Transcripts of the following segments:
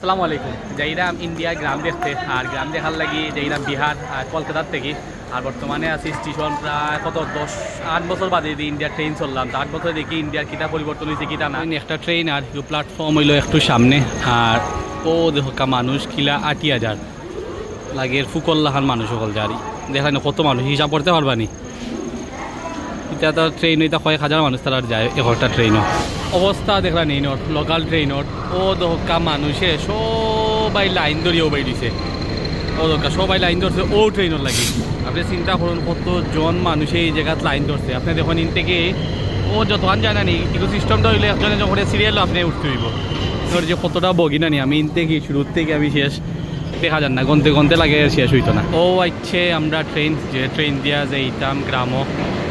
আসসালামু আলাইকুম। যাইরাম ইন্ডিয়া গ্রাম দেখতে, আর গ্রাম দেখার লাগি যাইরাম বিহার আর কলকাতার থেকে। আর বর্তমানে আছি স্টেশন প্রায় কত? দশ, আট বছর বাদে দিয়ে ইন্ডিয়ার ট্রেন চললাম। আট বছর দেখি ইন্ডিয়ার কিতা পরিবর্তন হয়েছে কিতা না। একটা ট্রেন আর প্ল্যাটফর্ম হইল একটু সামনে। আর ও দেখা মানুষ কিলা আটি হাজার। লাগের ফুকল্লাহান মানুষ সকল যারি। দেখা না, কত মানুষ? হিসাব করতে পারবানি। এটা তো ট্রেন এটা কয়েক হাজার মানুষ তারা যায় একটা ট্রেনও অবস্থা দেখলা নেই নট লোকাল ট্রেনত ও দহকা মানুষে সবাই লাইন ধরিয়ে ওবাই দিছে। ও দহকা সবাই লাইন ধরছে, ও ট্রেনত লাগে। আপনি চিন্তা করুন, কতজন মানুষে এই জায়গাত লাইন ধরছে। আপনি দেখুন ইন থেকে ও যতক্ষণ জানা নি কিন্তু সিস্টেমটা হইলে একজনে যখন সিরিয়াল আপনি উঠতে হইব। ধর যে কতটা বগি না নি আমি ইন থেকে শুরুর থেকে আমি শেষ। দেখা যান না, গনতে গন্তে লাগে শেষ হইতো না। ও আইছে আমরা ট্রেন যে ট্রেন দিয়া যাইতাম গ্রামও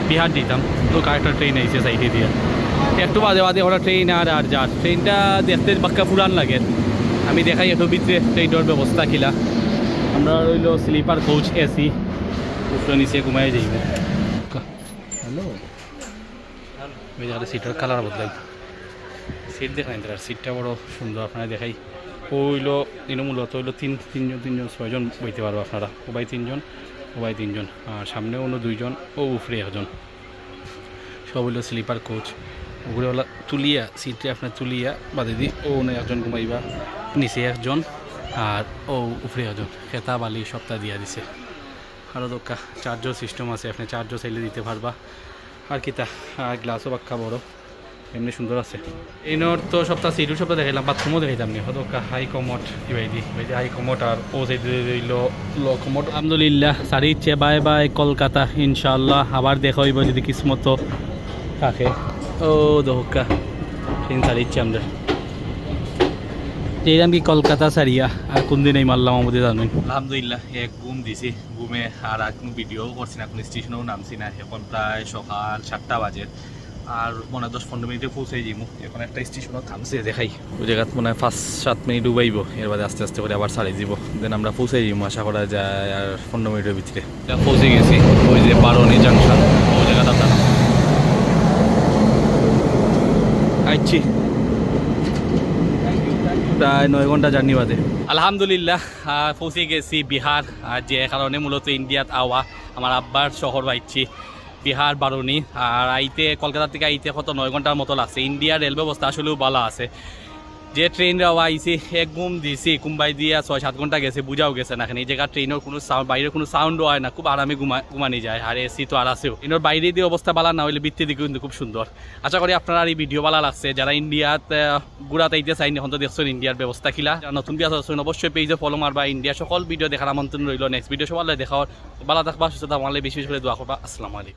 বিহার দিতাম। তো কারেক্ট ট্রেন আইছে সাইডে দিয়া। একটু বাদে বাদে ওরা ট্রেন আর আর যার। ট্রেনটা দেখতে বাক্কা পুরান লাগে। আমি দেখাই একটু ভিতরে ট্রেনের ব্যবস্থা কিলা। আমরা রইল স্লিপার কোচ এসি উপরে নিচে ঘুমাই যাইব। হ্যালো সিটের কালার বদলাই। সিট দেখাই তার সিটটা বড় সুন্দর আপনারা দেখাই। হইল দিন মূলত হইল তিন তিনজন তিনজন ছয়জন বইতে পারব আপনারা। ওবাই তিনজন ওবাই তিনজন। আর সামনে অন্য দুইজন ও উফরে একজন। সব হইল স্লিপার কোচ উপরেওয়ালা তুলিয়া, সিটে আপনার তুলিয়া বাদে দি, ও একজন ঘুমাইবা। নিচে একজন আর ও উপরে একজন। খেতা বালি সপ্তাহ দিয়া দিছে। আরও দোকা চার্জর সিস্টেম আছে, আপনি চার্জর চাইলে দিতে পারবা। আর কিতা আর গ্লাসও বাক্কা বড়। এমনি সুন্দর আছে। এইনর তো সপ্তাহ সিটু সপ্তাহ দেখাইলাম বাথরুমও দেখাইতাম নি। হয়তো হাই কমট ইবাই দি ইবাই হাই কমট আর ও সাইডে রইল লো কমট আলহামদুলিল্লাহ, সারি ইচ্ছে বাই বাই কলকাতা ইনশাল্লাহ আবার দেখা হইব যদি কিসমত থাকে। ও দোকা ট্রেন সারিচ্ছে আমরা। এইরাম কি কলকাতা সারিয়া আর কোন দিন এই মারলাম আমাদের জানুন। আলহামদুলিল্লাহ এক ঘুম দিছি। ঘুমে আর আর কোনো ভিডিও করছি না কোনো স্টেশনেও নামছি না। এখন প্রায় সকাল সাতটা বাজে। আর মনে হয় দশ পনেরো মিনিটে পৌঁছে যাইমু এখন একটা স্টেশনও থামছে দেখাই। ওই জায়গাত মনে হয় পাঁচ সাত মিনিট ডুবাইব। এর বাদে আস্তে আস্তে করে আবার ছাড়ি দিব। দেন আমরা পৌঁছে যাইমু আশা করা যায় আর পনেরো মিনিটের ভিতরে। পৌঁছে গেছি ওই যে বারোনি জাংশন ওই জায়গাটা আপনার আইছি প্রায় নয় ঘণ্টা জার্নি বাদে। আলহামদুলিল্লাহ পৌঁছে গেছি বিহার যে কারণে মূলত ইন্ডিয়াত আওয়া আমার আব্বার শহর বাইছি বিহার বারুনি আর আইতে, কলকাতা থেকে আইতে কত নয় ঘণ্টার মতো লাগছে ইন্ডিয়ার রেল ব্যবস্থা আসলেও ভালো আছে। যে ট্রেন রাওয়া আইছি এক ঘুম দিছি, কুম্বাই দিয়া ছয় সাত ঘণ্টা গেছে, বুঝাও গেছে না এখানে। এই জায়গা ট্রেনের কোনো সাউন্ড বাইরের কোনো সাউন্ডও হয় না, খুব আরামে ঘুমা, ঘুমানি যায়। আর এসি তো আর আছেও। ট্রেনের বাইরে দিয়ে অবস্থা ভালো না হইলে বৃত্তি দিকে কিন্তু খুব সুন্দর। আশা করি আপনারা এই ভিডিও ভালো লাগছে। যারা ইন্ডিয়াত গুড়াতে আইতে চাইনি এখন তো দেখছেন ইন্ডিয়ার ব্যবস্থা যারা নতুন বিয়া অবশ্যই পেজে ফলো মারবা। ইন্ডিয়া সকল ভিডিও দেখার আমন্ত্রণ রইল। নেক্সট ভিডিও সবাই দেখার ভালো থাকবা, সুস্থ থাকবা। বেশি বেশি করে দোয়া করবা। আসসালামু আলাইকুম।